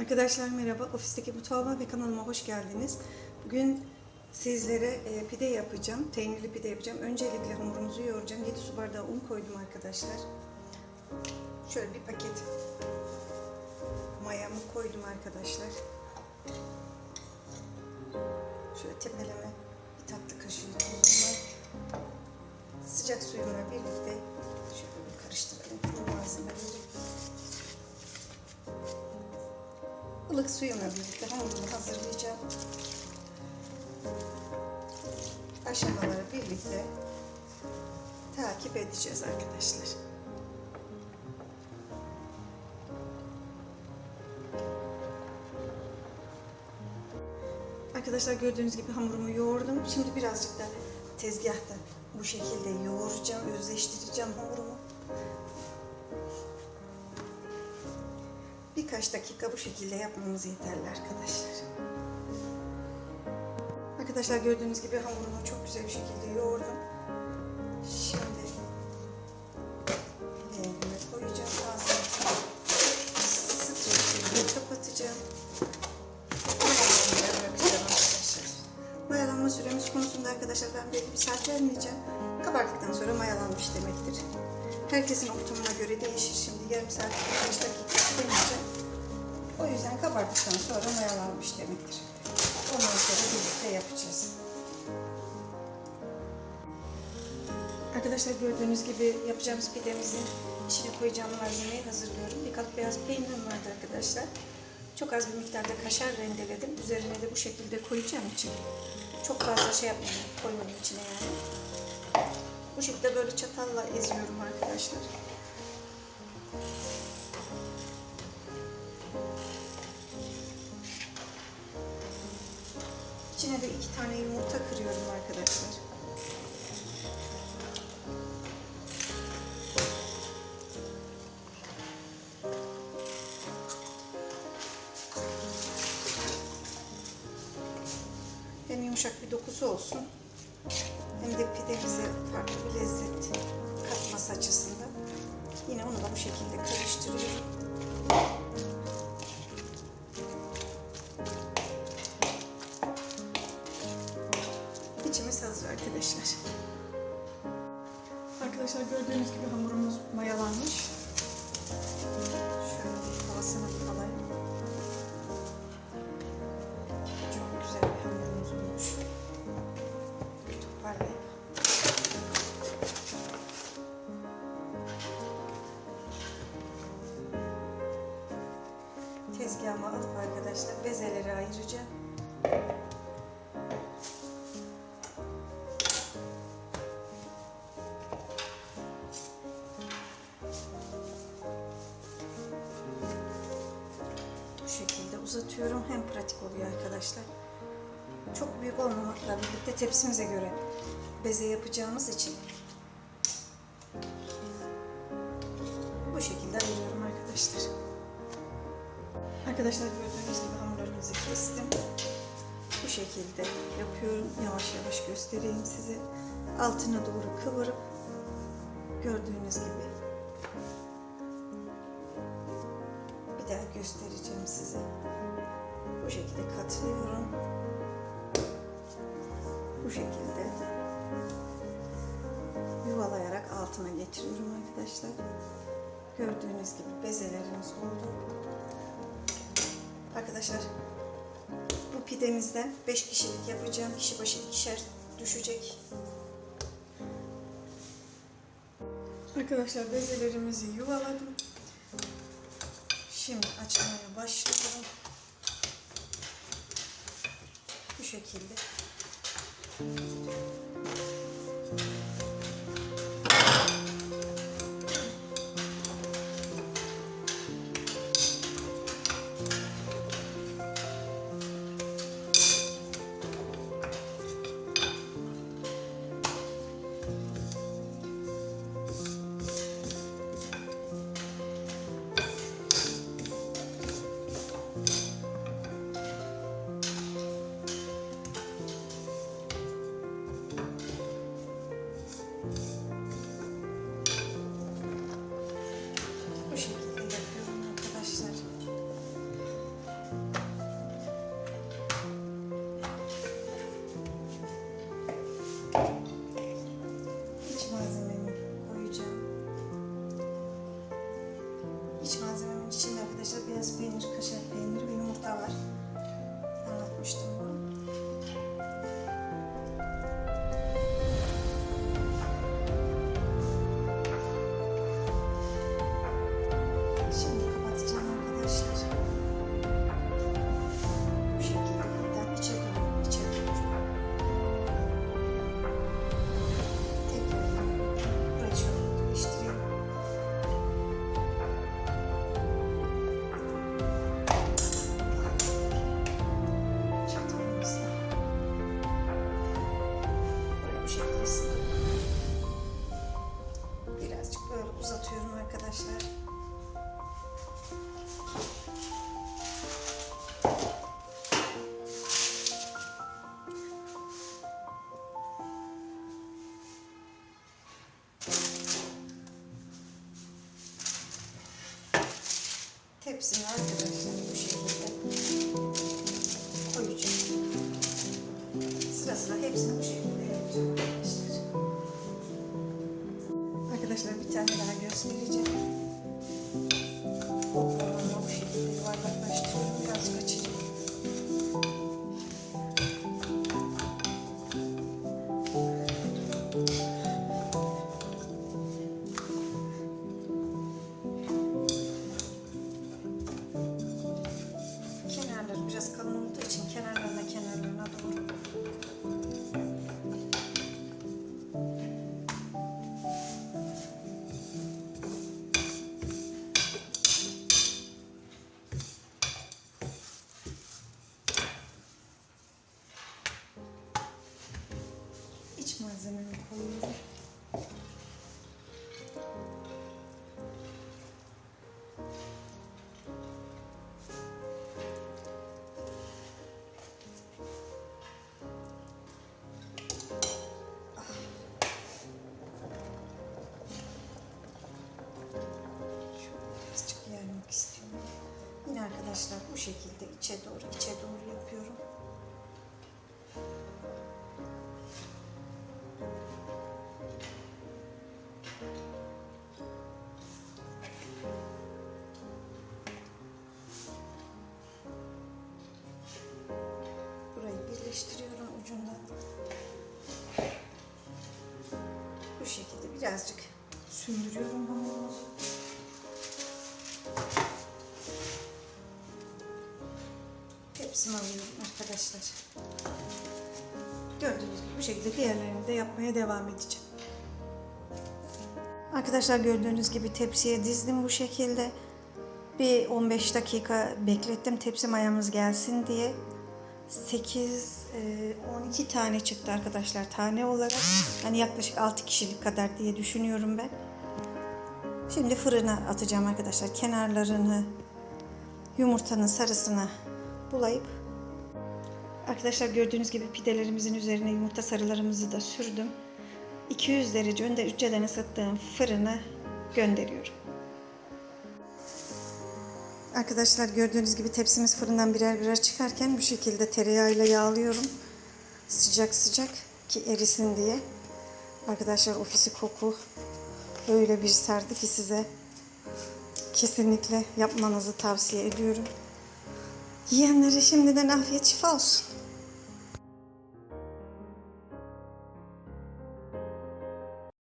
Arkadaşlar merhaba. Ofisteki mutfağıma ve kanalıma hoş geldiniz. Bugün sizlere e, pide yapacağım. Peynirli pide yapacağım. Öncelikle hamurumuzu yoğuracağım. 7 su bardağı un koydum arkadaşlar. Şöyle bir paket mayamı koydum arkadaşlar. Şöyle tepeleme bir tatlı kaşığı tuzum var. Sıcak suyumla birlikte şöyle bir karıştıralım malzemeleri. Ilık suyumla birlikte hamurumu hazırlayacağım. Aşamaları birlikte takip edeceğiz arkadaşlar. Arkadaşlar gördüğünüz gibi hamurumu yoğurdum. Şimdi birazcık da tezgahta bu şekilde yoğuracağım, özleştireceğim hamurumu. Birkaç dakika bu şekilde yapmamız yeterli arkadaşlar. Arkadaşlar gördüğünüz gibi hamurumu çok güzel bir şekilde yoğurdum. Şimdi leğenime koyacağım. Ağzını şekilde kapatacağım. Mayalanma süremiz konusunda arkadaşlar ben belli bir saat vermeyeceğim. Kabardıktan sonra mayalanmış demektir. Herkesin ortamına göre değişir. Şimdi yarım saat 45 dakika demeyeceğim. O yüzden kabardıktan sonra mayalanmış demektir. Ondan sonra birlikte yapacağız. Arkadaşlar gördüğünüz gibi yapacağımız pidemizin içine koyacağım malzemeyi hazırlıyorum. Bir kap beyaz peynirim vardı arkadaşlar. Çok az bir miktarda kaşar rendeledim. Üzerine de bu şekilde koyacağım için. Çok fazla şey yapmadım, koymadım içine yani. Bu şekilde böyle çatalla eziyorum arkadaşlar. İçine de iki tane yumurta kırıyorum arkadaşlar. Hem yumuşak bir dokusu olsun hem de pidemize farklı bir lezzet katması açısından. Yine onu da bu şekilde karıştırıyorum. İçimiz hazır arkadaşlar. Arkadaşlar gördüğünüz gibi hamurumuz mayalanmış. Şöyle havasını alayım. Uzatıyorum. Hem pratik oluyor arkadaşlar. Çok büyük olmamakla birlikte tepsimize göre beze yapacağımız için bu şekilde ayırıyorum arkadaşlar. Arkadaşlar gördüğünüz gibi hamurlarımızı kestim. Bu şekilde yapıyorum. Yavaş yavaş göstereyim size. Altına doğru kıvırıp gördüğünüz gibi daha göstereceğim size. Bu şekilde katlıyorum. Bu şekilde yuvalayarak altına getiriyorum arkadaşlar. Gördüğünüz gibi bezelerimiz oldu. Arkadaşlar bu pidemizden 5 kişilik yapacağım. Kişi başı ikişer düşecek. Arkadaşlar bezelerimizi yuvaladım. Şimdi açmaya başlıyorum. Bu şekilde. Beyaz peynir, kaşar peyniri ve yumurta var. 17 arkadaşlar bu şekilde içe doğru içe doğru yapıyorum. Burayı birleştiriyorum ucundan. Bu şekilde birazcık sündürüyorum hamurumuzu. Hepsini alıyorum arkadaşlar. Gördüğünüz gibi bu şekilde diğerlerini de yapmaya devam edeceğim. Arkadaşlar gördüğünüz gibi tepsiye dizdim bu şekilde. Bir 15 dakika beklettim tepsi mayamız gelsin diye. 8 e, 12 tane çıktı arkadaşlar tane olarak. Hani yaklaşık 6 kişilik kadar diye düşünüyorum ben. Şimdi fırına atacağım arkadaşlar. Kenarlarını yumurtanın sarısına bulayıp arkadaşlar gördüğünüz gibi pidelerimizin üzerine yumurta sarılarımızı da sürdüm. 200 derece önde önceden ısıttığım fırına gönderiyorum. Arkadaşlar gördüğünüz gibi tepsimiz fırından birer birer çıkarken bu şekilde tereyağıyla yağlıyorum. Sıcak sıcak ki erisin diye. Arkadaşlar ofisi koku öyle bir sardı ki size kesinlikle yapmanızı tavsiye ediyorum. Yiyenlere şimdiden afiyet şifa olsun.